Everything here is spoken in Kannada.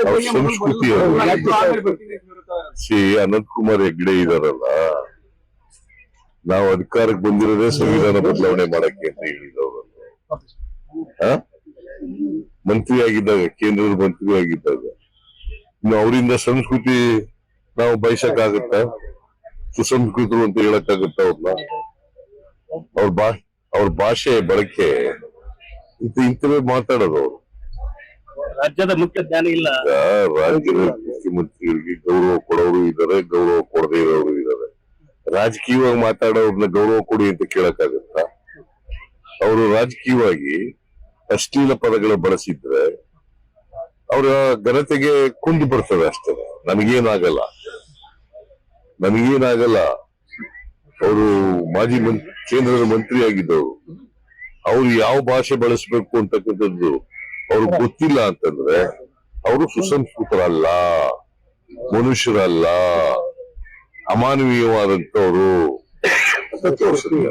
ಅವ್ರ ಸಂಸ್ಕೃತಿ ಸಿ ಅನಂತ್ ಕುಮಾರ್ ಹೆಗ್ಡೆ ಇದಾರಲ್ಲ. ನಾವು ಅಧಿಕಾರಕ್ಕೆ ಬಂದಿರೋದೇ ಸಂವಿಧಾನ ಬದಲಾವಣೆ ಮಾಡಕ್ಕೆ ಅಂತ ಹೇಳಿದವರು ಆ? ಮಂತ್ರಿ ಆಗಿದ್ದಾಗ ಕೇಂದ್ರದ ಮಂತ್ರಿ ಆಗಿದ್ದಾಗ. ಇನ್ನು ಅವರಿಂದ ಸಂಸ್ಕೃತಿ ನಾವು ಬಯಸಕ್ಕಾಗತ್ತ? ಸುಸಂಸ್ಕೃತರು ಅಂತ ಹೇಳಕ್ಕಾಗತ್ತ ಅವ್ರನ್ನ? ಅವ್ರ ಬಾ ಅವ್ರ ಭಾಷೆ ಬಳಕೆ ಇಂಥವೇ ಮಾತಾಡೋದು ಅವ್ರು. ರಾಜ್ಯದ ಮುಖ್ಯ ಜ್ಞಾನ ಇಲ್ಲ. ರಾಜ್ಯದ ಮುಖ್ಯಮಂತ್ರಿಗಳಿಗೆ ಗೌರವ ಕೊಡೋರು ಇದಾರೆ, ಗೌರವ ಕೊಡದೇ ಇರೋರು ಇದಾರೆ. ರಾಜಕೀಯವಾಗಿ ಮಾತಾಡೋರ್ನ ಗೌರವ ಕೊಡಿ ಅಂತ ಕೇಳಕ್ಕಾಗತ್ತ? ಅವರು ರಾಜಕೀಯವಾಗಿ ಅಶ್ಲೀಲ ಪದಗಳು ಬಳಸಿದ್ರೆ ಅವರ ಘನತೆಗೆ ಕುಂದು ಬರ್ತದೆ ಅಷ್ಟೇ. ನಮಗೇನಾಗಲ್ಲ. ನಮಗೇನಾಗಲ್ಲ. ಅವರು ಮಾಜಿ ಮಂತ್ರಿ ಕೇಂದ್ರದ ಮಂತ್ರಿ ಆಗಿದ್ದವರು ಅವ್ರು ಯಾವ ಭಾಷೆ ಬಳಸಬೇಕು ಅಂತಕ್ಕಂಥದ್ದು ಅವ್ರಿಗೆ ಗೊತ್ತಿಲ್ಲ ಅಂತಂದ್ರೆ ಅವರು ಸುಸಂಸ್ಕೃತರಲ್ಲ ಮನುಷ್ಯರಲ್ಲ ಅಮಾನವೀಯವಾದಂತವರು ತೋರಿಸುತ್ತೆ